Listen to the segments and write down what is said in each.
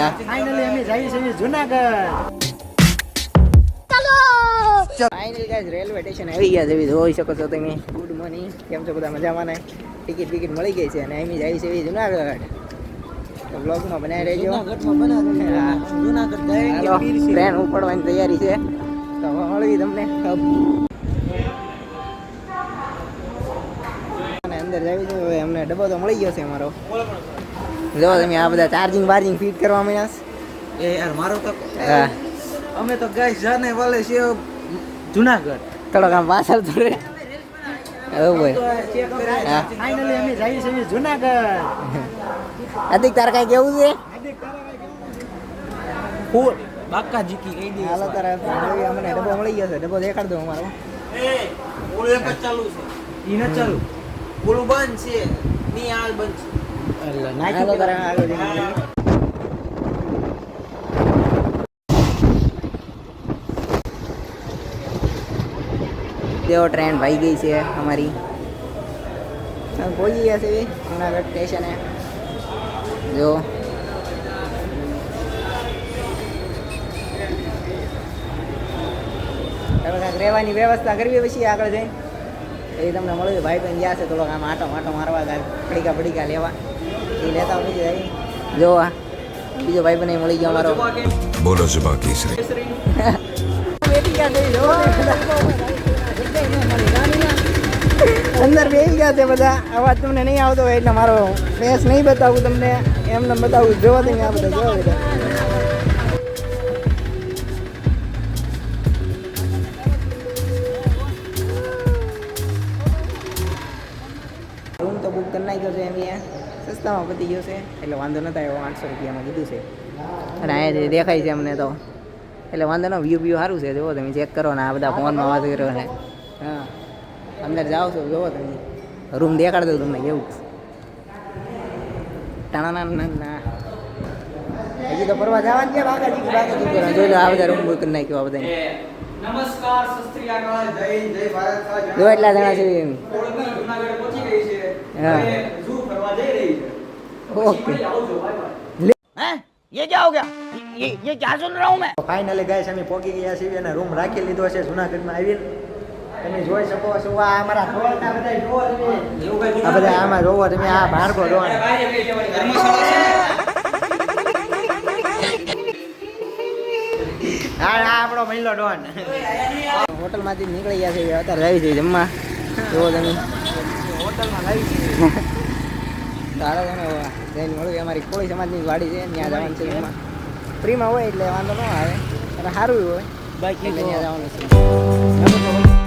Finally અમે જઈએ છીએ Junagadh. Final guys railway station આવી ગયા છે. જોઈ શકો છો તમે. ગુડ મોર્નિંગ કેમ છો બધા મજામાં ને? ટિકિટ બિકિટ મળી ગઈ છે અને અમે છે છીએ જુનાગઢ. તો બ્લોગમાં બનાવી રહેજો. હાલો ટ્રેન ઉપડવાની તૈયારી છે. તો મળવી તમને. અને અંદર જાવી હવે અમને ડબ્બો તો મળી ગયો છે અમારો. જો તમે આ બધા ચાર્જિંગ બાર્જિંગ ફિટ કરવા મળ્યા એ યાર મારો તો અમે તો ગાઈસ જાને વાલે છે જુનાગઢ. થોડોક આમ પાછળ તો રે ફાઇનલી અમે જઈએ છીએ જુનાગઢ. અધિક તારે કઈ કેવું છે? ફૂલ. બાકા જીકી કહી દે. હાલો તારે અમને ડબ્બો મળી ગયો છે. ડબ્બો દેખાડ દો અમારો. ઓલું એક ચાલુ છે. ઈ ન ચાલુ. ઓલું બંધ છે. ની હાલ બંધ છે. એટલે હાલો તારે આગળ જઈને મળીએ. તેઓ ટ્રેન ભાઈ ગઈ છે અમારી હવે પહોંચી ગયા છે જુનાગઢ સ્ટેશને જો હવે કાંઈક રહેવાની વ્યવસ્થા કરવી પછી આગળ જઈને એ તમને મળ્યું ભાઈ બહેન ગયા છે થોડોક આમ આટો માટો મારવા ગયા પડીકા પડીકા લેવા. એ લેતા પછી જાય જો આ બીજો ભાઈ બહેન મળી ગયો અમારો. બોલો જુબા કેસરી. બેઠી ગયા છે જો. અંદર બેસી ગયા છે બધા. અવાજ તમને નહીં આવતો હોય એટલે મારો ફેસ નહીં બતાવું તમને. એમને બતાવું જોવા તમે આ બધા જોવા બધા તો બુક કરી નાખ્યો છે એમ અહીંયા સસ્તામાં પતી ગયો છે. એટલે વાંધો નતા આઠસો રૂપિયામાં કીધું છે. અને અહીંયા દેખાય છે અમને તો. એટલે વાંધો ન વ્યૂ વ્યૂ સારું છે જુઓ તમે ચેક કરો ને આ બધા ફોનમાં વાત કરો ને. હા. અંદર જાઓ છો જુઓ તમે. રૂમ દેખાડ દઉં તમને કેવું. ટાણા ના ના હજી તો ફરવા જવાનું છે બાકાજી કરવા જોઈ લો આ બધા રૂમ બુક કરી નાખ્યો આ બધા નમસ્કાર જય જય ભારત જો એટલા જણા છે જુનાગઢ પહોંચી ગઈ છે હા. હવે ઝૂ ફરવા જઈ રહી છે ઓકે. આવજો બાય બાય ફાઇનલી ગાઈસ અમે પહોંચી ગયા છીએ અને રૂમ રાખી લીધો છે જુનાગઢમાં આવીને. તમે જોઈ શકો છો આ અમારા ઢોલના બધા જોવો છે આ બધા આમાં જોવો તમે આ ભાર્ગવ ડોન આ આ આપણો મહિલો ડોન. હોટલમાંથી નીકળી ગયા છે અત્યારે રહી છે જમવા. જોવો તમે. હોટલમાં લાવી સારો ને જઈને મળ્યું અમારી કોળી સમાજની વાડી છે ત્યાં જવાનું છે એમાં. ફ્રીમાં હોય એટલે વાંધો ન આવે અને સારું હોય બાકી ત્યાં જવાનું છે.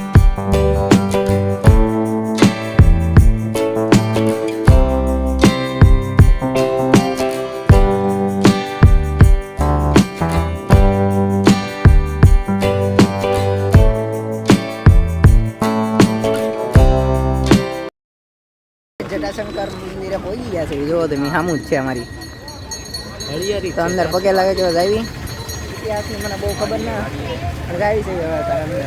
છે જોવો તમે સામું જ છે અમારી. તો અંદર પગે લાગે તો જાવી. ઇતિહાસની મને બહુ ખબર ના પણ છે હવે અંદર.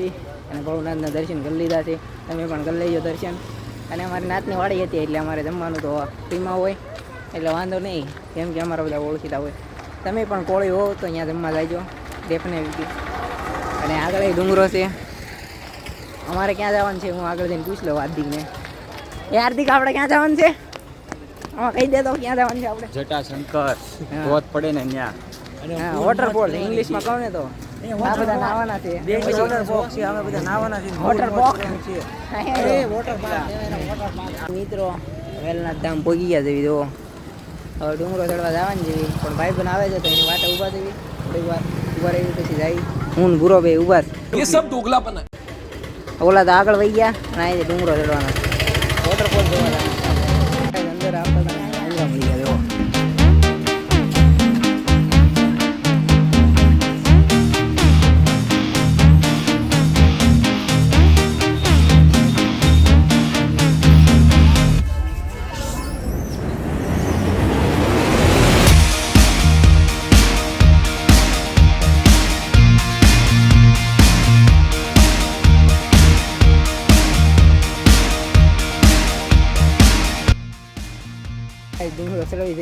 છે અને ભવનાથના દર્શન કરી લીધા છે. તમે પણ કરી લેજો દર્શન. અને અમારી નાતની વાડી હતી એટલે અમારે જમવાનું તો ફ્રીમાં હોય. એટલે વાંધો નહીં કેમ કે અમારા બધા ઓળખીતા હોય. તમે પણ કોળી હો તો અહીંયા જમવા જાયજો ડેફિનેટલી અને આગળ એ ડુંગરો છે. અમારે ક્યાં જવાનું છે હું આગળ જઈને પૂછ લઉં હાર્દિકને. એ હાર્દિક આપણે ક્યાં જવાનું છે? આમાં કહી દે તો ક્યાં જવાનું છે આપણે? જટાશંકર. પડે ને અહીંયા વોટરફોલ ઇંગ્લિશમાં કહો ને તો. મિત્રો વેલનાથ ધામ પહોંચી ગયા જેવી જો. હવે ડુંગરો ચડવા જવાની જેવી પણ ભાઈ પણ આવે છે તો એની વાટે ઊભા જેવી થોડીક વાર ઊભા રહી પછી જાય. હું ભૂરો ભાઈ ઊભા સબ ડોગલા પણ ઓલા તો આગળ વહી ગયા અને અહીં ડુંગરો ચડવાનો વોટરફોલ જોવા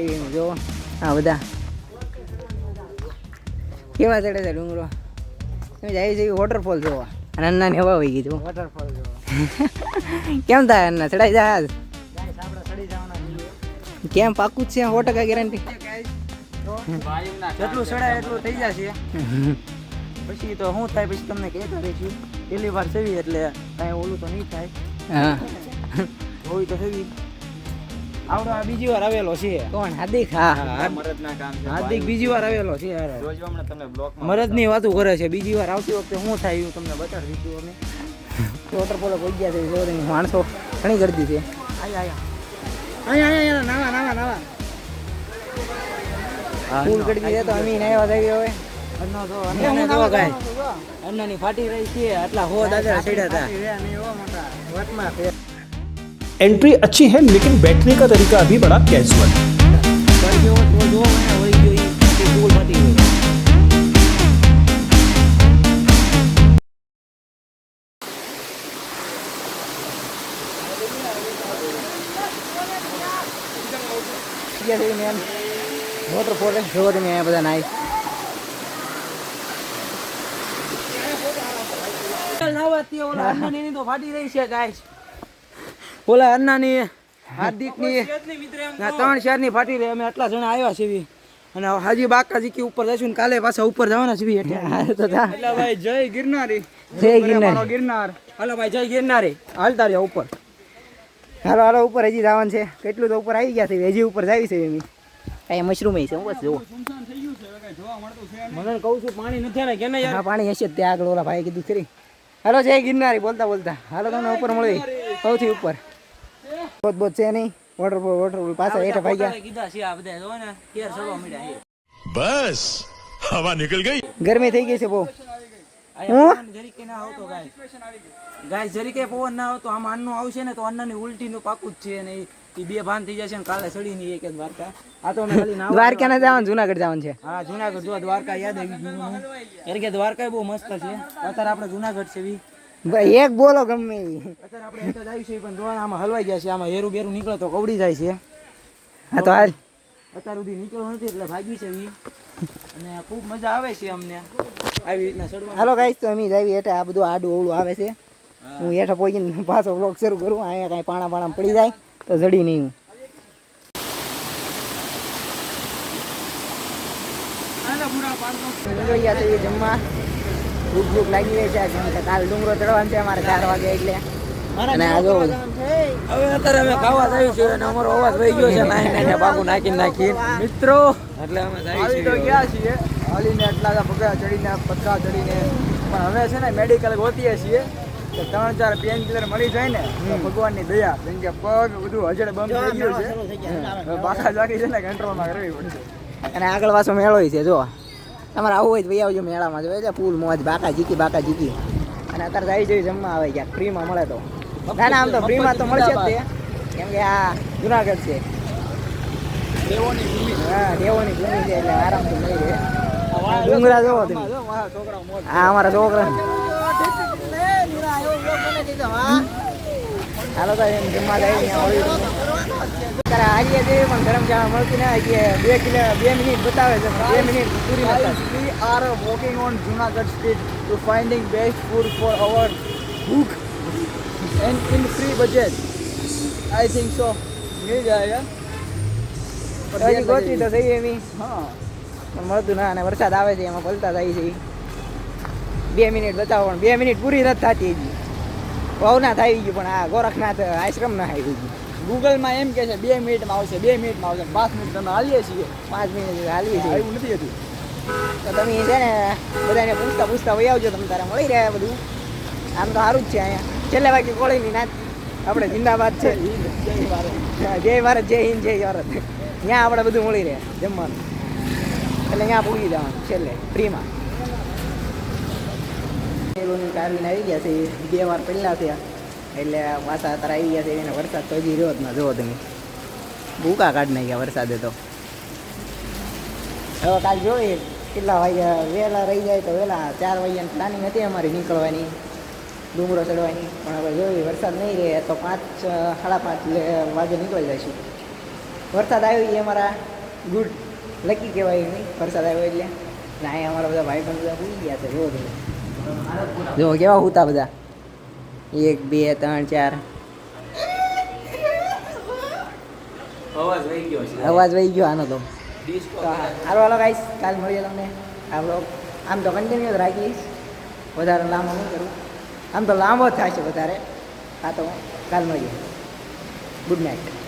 ચડવી જો આ બધા. કેવા ચડે છે ડુંગરો? તમે જાય છે વોટરફોલ જોવા. અને અન્નાની હવા વહી ગયું જો વોટરફોલ જોવા. કેમ થાય અન્ના? ચડાઈ જાય ગાઈસ આપણે ચડી જવાના છીએ. કેમ? પાકું જ છે સો ટકા ગેરંટી જેટલું ચડાય એટલું થઈ જશે. પછી તો શું થાય પછી તમને કહેતા રહીશું પહેલી વાર સેવી એટલે કાંઈ ઓલું તો નહીં થાય. હા. હોય તો સેવી આવડો આ બીજી વાર આવેલો છે. કોણ? હાર્દિક? હા. હાર્દિક બીજી વાર આવેલો છે યાર. મરદની વાતો કરે છે. બીજી વાર આવતી વખતે શું થાય હું તમને બતાડી દીધું અમે. વોટરફોલ પડી ગયા છે જોરે માણસો ઘણી ગરદી છે. આયા આયા. આયા આયા નાવા નાવા નાવા. ફૂલ ગરદી દીધા તો અમે નાવા થઈ ગયો હવે. તો અન્નને ફાટી રહી છે આટલા હો દાદા ચડ્યા હતા. एंट्री अच्छी है लेकिन बैठने का तरीका अभी बड़ा कैजुअल है પડી ગયો તો જો મને વળી ગયો ઈ કે ફૂલ ફાટી ગયો ગયા છે મેન વોટરફોલ જોવો તમે અહીંયા બધા નાઈ નાવાથી ઓલા અન્નાની ની તો ફાટી રહી છે ગાઈસ ઓલા અન્નાની હાર્દિકની ના ત્રણ ચારની ફાટી રહી અમે આટલા જણા આવ્યા છીએ. અને હાજી બાકાજી કે ઉપર જઈશું ને કાલે પાછા ઉપર જવાના છીએ એટલે હા તો ભાઈ જય ગિરનારી. જય ગિરનાર. ગિરનાર. હાલો ભાઈ જય ગિરનારી. હાલતા રહ્યા ઉપર. હાલો હાલો ઉપર હજી જવાનું છે. કેટલું તો ઉપર આવી ગયા છે. હજી ઉપર જાવી છે એમ. કાંઈ મશરૂમ છે હું બસ જોવો મને કહું છું પાણી નથી ને કેને યાર? પાણી હશે જ ત્યાં આગળ ઓલા ભાઈ કીધું ખરી. હાલો જય ગિરનારી. બોલતા બોલતા. હાલો તમને ઉપર મળી. સૌથી ઉપર. બોત બોત છે નહીં. વોટરફોલ વોટરફોલ પાછા હેઠા ભાગ્યા. કીધા છે આ બધા જો કેર સડવા મળ્યા બસ હવા નીકળ ગઈ? ગરમી થઈ ગઈ છે બહુ. આવશે ને તો અન્નની ઉલટી નું પાકું જ છે ને બે ભાન થઈ જશે ને કાલે સડી ની એક દ્વારકા. આ દ્વારકા ને જવાનું. જુનાગઢ જવાનું જુનાગઢ જો દ્વારકા યાદ આવી ગયું કે દ્વારકા બહુ મસ્ત છે. અત્યારે આપણે જુનાગઢ છે એક બોલો ગમે અત્યારે આપણે જ છે પણ જોવાના આમાં હલવાઈ ગયા છે આમાં હેરું બેરું નીકળે તો કવડી જાય છે. હા તો હાલ. અત્યાર સુધી નીકળ્યો નથી એટલે ભાગી છે અને ખૂબ મજા આવે છે અમને. આવી રીતના ચડવા હાલો ગાઈસ તો અમે જાવી એટલે આ બધું આડું અવળું આવે છે. હું હેઠા પહોંચીને પાછો બ્લોગ શરૂ કરું અહીંયા કાંઈ પાણા પાણા પડી જાય તો જડી નહીં હું. નીકળી જમવા. ભૂખ ભૂખ લાગી રહી છે. કેમ કે કાલ ડુંગરો ચડવાનું છે અમારે ચાર વાગે એટલે. અને આ જો હવે અત્યારે અમે ખાવા જઈએ છીએ અને અમારો અવાજ વહી ગયો છે નાઈ નાઈ બાકુ નાખી નાખી મિત્રો એટલે અમે જઈએ છીએ. ગયા છીએ. હાલીને એટલા બધા પગા ચડીને પથરા ચડીને. પણ હવે છે ને મેડિકલ ગોતીએ છીએ. કે ત્રણ ચાર પેન કિલર મળી જાય ને તો ભગવાનની દયા. કેમ કે પગ બધું હજળ બંધ થઈ ગયું છે. બાકા જાકી છે. ને કંટ્રોલમાં કરવી પડશે. અને આગળ પાછો મેળો છે જો. તમારે આવું હોય તો ભાઈ આવજો મેળામાં જોઈએ છે ફૂલ મોજ બાકા જીકી બાકા જીકી અને અત્યારે જાય જઈ જમવા આવે ગયા ફ્રીમાં મળે તો. ના ના આમ તો ફ્રીમાં તો મળશે જ તે. કેમ કે આ જુનાગઢ છે. દેવોની ભૂમિ. હા દેવોની ભૂમિ છે એટલે આરામથી મળી રહે. ડુંગરા જોવો તમે. હા અમારા છોકરા. હાલો તો એમ જમવા જાય આવીએ છીએ પણ ગરમ મળતી ના આવીએ બે કિલો બે મિનિટ બતાવે છે બે minute puri we are walking on Junagadh street to finding best food for our ભૂખ and in free budget I think so મિલ જાય હજી ગોતી તો થઈ એવી. હા. પણ મળતું ના અને વરસાદ આવે છે એમાં પલતા થાય છે. બે મિનિટ બતાવો પણ બે મિનિટ પૂરી નથી થતી હજી. ભાવના થઈ ગયું પણ આ ગોરખનાથ આશ્રમ ના આવી ગયું ગૂગલમાં એમ કે છે બે મિનિટમાં આવશે બે મિનિટમાં આવશે પાંચ મિનિટ તમે હાલીએ છીએ. પાંચ મિનિટ હાલીએ છે એવું નથી હતું તો તમે છે ને બધાને પૂછતા પૂછતા વહી આવજો તમે તારે મળી રહ્યા બધું. આમ તો સારું જ છે અહીંયા. છેલ્લે બાકી કોળીની નાચ આપણે જિંદાબાદ છે. જય ભારત. જય હિન્દ જય ભારત. ત્યાં આપણે બધું મળી રહે જમવાનું. એટલે ત્યાં પૂગી જવાનું છેલ્લે ફ્રીમાં. કારવીને આવી ગયા છે બે વાર પહેલાં થયા. એટલે પાછા અત્યારે આવી ગયા છે એને વરસાદ તો હજી રહ્યો જ ના, જુઓ તમે. ભૂકા કાઢ નાખ્યા વરસાદે તો. હવે કાલ જોઈએ કેટલા વાગ્યા, વહેલા રહી જાય તો વહેલા ચાર વાગ્યાની પ્લાનિંગ હતી અમારી નીકળવાની, ડુંગરો ચડવાની. પણ હવે જોઈએ, વરસાદ નહીં રહે તો પાંચ સાડા પાંચ વાગે નીકળી જઈશું. વરસાદ આવ્યો એ અમારા ગુડ લકી કહેવાય નહીં વરસાદ આવ્યો એટલે. અહીંયા અમારા બધા ભાઈ પણ બધા ભૂલી ગયા છે રોજ જો કેવા હોતા બધા. એક બે ત્રણ ચાર. અવાજ વહી ગયો અવાજ વહી ગયો આનો તો. સારું હાલો ગાઈસ કાલ મળીએ તમને. આ બ્લોગ આમ તો કન્ટિન્યુ રાખી રાખીશ વધારે લાંબો નહીં કરું. આમ તો લાંબો થાય છે વધારે. આ તો કાલ મળીએ. Good night